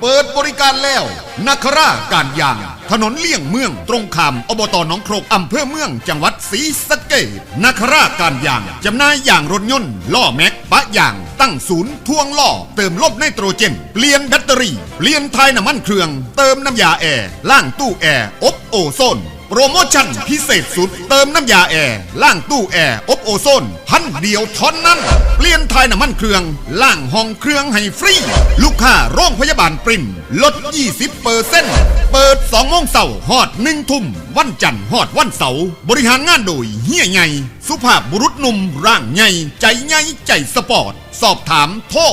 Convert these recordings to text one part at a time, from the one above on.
เปิดบริการแล้วนักราการยาง ถนนเลี่ยงเมืองตรงข้ามอบตหนองครกอำเภอเมืองจังหวัดศรีสะเกษนักราการยางจำหน่ายยางรถยนต์ล้อแม็กปะยาง ตั้งศูนย์ทวงล่อ เติมลบไนโตรเจนเปลี่ยนแบตเตอรี่ เปลี่ยนไทยน้ำมันเครื่อง เติมน้ำยาแอร์ล่างตู้แอร์อบโอโซน โปรโมชั่นพิเศษสุด เติมน้ำยาแอร์ล่างตู้แอร์อบโอโซนพันเดียวทอนนั้น เปลี่ยนไทยน้ำมันเครื่อง ล่างห้องเครื่องให้ฟรี ลูกค้าโรงพยาบาลปริม ลด 20เปอร์เซ็นต์เปิด2โมงเสาร์ฮอด1ทุ่ม วันจันทร์ฮอดวันเสาร์บริหารงานโดยเฮียใหญ่สุภาพบุรุษหนุ่มร่างใหญ่ใจใหญ่ใจสปอร์ต สอบถามโทร092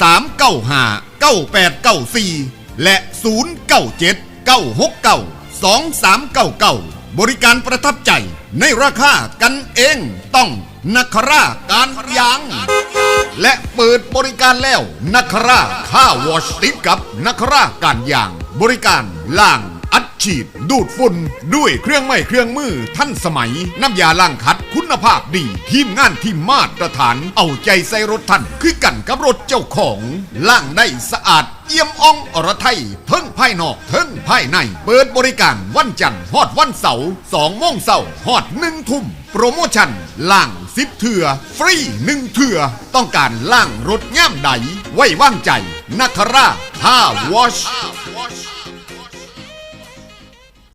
395 9894 และ 097 969 2399 บริการประทับใจในราคากันเองต้องนักราการยาง และเปิดบริการแล้วนักราค่าวอชติดกับนักราการยาง บริการล่าง ฉีด ดูดฝุ่นด้วยเครื่องไม้เครื่องมือท่านสมัย น้ำยาล้างขัดคุณภาพดี ทีมงานที่มาตรฐานเอาใจใส่รถท่านคือกันกับรถเจ้าของล่างได้สะอาดเยี่ยมอ่องอรไทยเทิงภายนอกเทิงภายใน เปิดบริการวันจันทร์ฮอดวันเสาร์สองโมงเสาร์ฮอดหนึ่งทุ่มโปรโมชั่นล่างสิบเถื่อ ฟรีหนึ่งเถื่อ ต้องการล่างรถย่ามใดไว้วางใจนักราท่าวอช